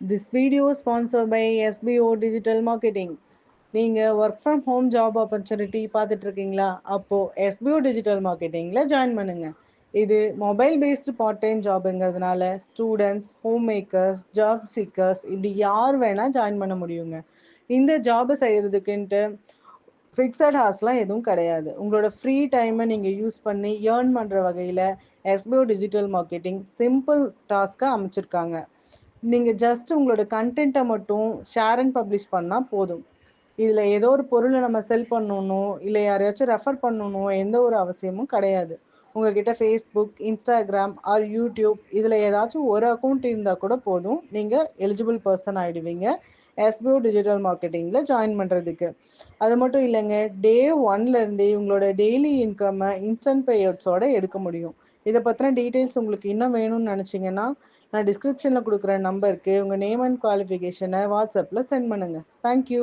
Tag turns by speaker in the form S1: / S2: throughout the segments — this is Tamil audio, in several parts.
S1: This video sponsor by SPO digital marketing நீங்கள் work from home job opportunity பார்த்துட்டு இருக்கீங்களா அப்போது எஸ்பிஓ டிஜிட்டல் மார்க்கெட்டிங்கில் ஜாயின் பண்ணுங்க இது mobile based part time ஜாப்ங்கிறதுனால students home makers job seekers இப்படி யார் வேணால் ஜாயின் பண்ண முடியுங்க. இந்த ஜாபை செய்கிறதுக்குன்ட்டு ஃபிக்ஸட் ஹார்ஸ்லாம் எதுவும் கிடையாது. உங்களோட ஃப்ரீ டைமை நீங்கள் யூஸ் பண்ணி ஏர்ன் பண்ணுற வகையில் எஸ்பிஓ டிஜிட்டல் மார்க்கெட்டிங் சிம்பிள் டாஸ்க்காக அமைச்சிருக்காங்க. நீங்கள் ஜஸ்ட் உங்களோட கண்டென்ட்டை மட்டும் ஷேர் அண்ட் பப்ளிஷ் பண்ணால் போதும். இதில் ஏதோ ஒரு பொருளை நம்ம செல் பண்ணணும் இல்லை யாரையாச்சும் ரெஃபர் பண்ணணும் எந்த ஒரு அவசியமும் கிடையாது. உங்ககிட்ட ஃபேஸ்புக் இன்ஸ்டாகிராம் ஆர் யூடியூப் இதில் ஏதாச்சும் ஒரு அக்கௌண்ட் இருந்தால் கூட போதும். நீங்கள் எலிஜிபிள் பர்சன் ஆகிடுவீங்க எஸ்பிஓ டிஜிட்டல் மார்க்கெட்டிங்கில் ஜாயின் பண்ணுறதுக்கு அது மட்டும் இல்லைங்க டே ஒன்லேருந்தே உங்களோட டெய்லி இன்கம்மை இன்ஸ்டன்ட் பேஅவுட்ஸோட எடுக்க முடியும். இதை பற்றின டீட்டெயில்ஸ் உங்களுக்கு இன்னும் வேணும்னு நினச்சிங்கன்னா நான் டிஸ்கிரிப்ஷனில் கொடுக்குற நம்பருக்கு உங்கள் நேம் அண்ட் குவாலிஃபிகேஷனை வாட்ஸ்அப்பில் சென்ட் பண்ணுங்கள் தேங்க்யூ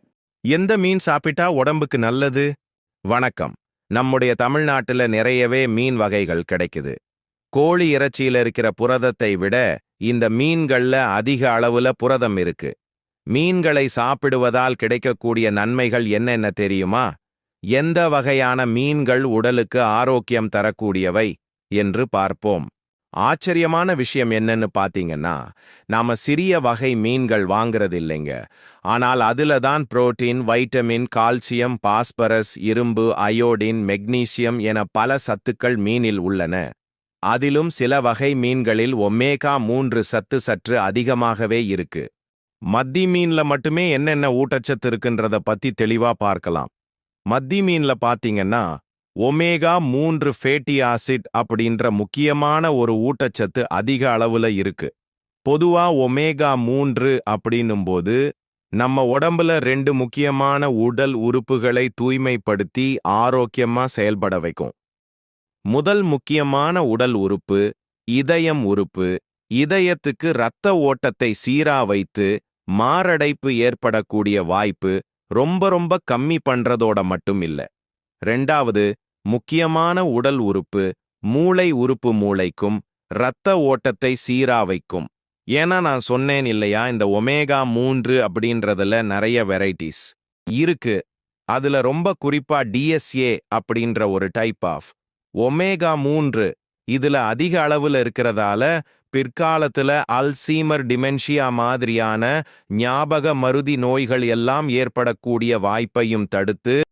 S2: எந்த மீன் சாப்பிட்டா உடம்புக்கு நல்லது? வணக்கம். நம்முடைய தமிழ்நாட்டுல நிறையவே மீன் வகைகள் கிடைக்குது. கோழி இறைச்சியில இருக்கிற புரதத்தை விட இந்த மீன்கள்ல அதிக அளவுல புரதம் இருக்கு. மீன்களை சாப்பிடுவதால் கிடைக்கக்கூடிய நன்மைகள் என்னென்ன தெரியுமா? எந்த வகையான மீன்கள் உடலுக்கு ஆரோக்கியம் தரக்கூடியவை? என்று பார்ப்போம். ஆச்சரியமான விஷயம் என்னன்னு பாத்தீங்கன்னா நாம சிறிய வகை மீன்கள் வாங்குறது இல்லைங்க ஆனால் அதுல தான் புரோட்டீன் வைட்டமின் கால்சியம் பாஸ்பரஸ் இரும்பு அயோடின் மெக்னீசியம் என பல சத்துக்கள் மீனில் உள்ளன. அதிலும் சில வகை மீன்களில் ஒமேகா மூன்று சத்து சற்று அதிகமாகவே இருக்கு. மத்தி மீன்ல மட்டுமே என்னென்ன ஊட்டச்சத்து இருக்குன்றத பத்தி தெளிவா பார்க்கலாம். மத்தி மீன்ல பாத்தீங்கன்னா ஒமேகா மூன்று ஃபேட்டி ஆசிட் அப்படின்ற முக்கியமான ஒரு ஊட்டச்சத்து அதிக அளவுல இருக்கு. பொதுவா ஒமேகா மூன்று அப்படின்னும்போது நம்ம உடம்புல ரெண்டு முக்கியமான உடல் உறுப்புகளை தூய்மைப்படுத்தி ஆரோக்கியமா செயல்பட வைக்கும். முதல் முக்கியமான உடல் உறுப்பு இதயம் உறுப்பு. இதயத்துக்கு இரத்த ஓட்டத்தை சீரா வைத்து மாரடைப்பு ஏற்படக்கூடிய வாய்ப்பு ரொம்ப ரொம்ப கம்மி பண்றதோட மட்டும் இல்ல. ரெண்டாவது முக்கியமான உடல் உறுப்பு மூளை உறுப்பு மூளைக்கும் இரத்த ஓட்டத்தை சீரா வைக்கும். ஏன்னா நான் சொன்னேன் இல்லையா இந்த ஒமேகா மூன்று அப்படின்றதுல நிறைய வெரைட்டிஸ் இருக்கு. அதுல ரொம்ப குறிப்பா டிஎஸ்ஏ அப்படின்ற ஒரு டைப் ஆஃப் ஒமேகா மூன்று இதுல அதிக அளவுல இருக்கிறதால பிற்காலத்துல அல்சீமர் டிமென்ஷியா மாதிரியான ஞாபக மருதி நோய்கள் எல்லாம் ஏற்படக்கூடிய வாய்ப்பையும் தடுத்து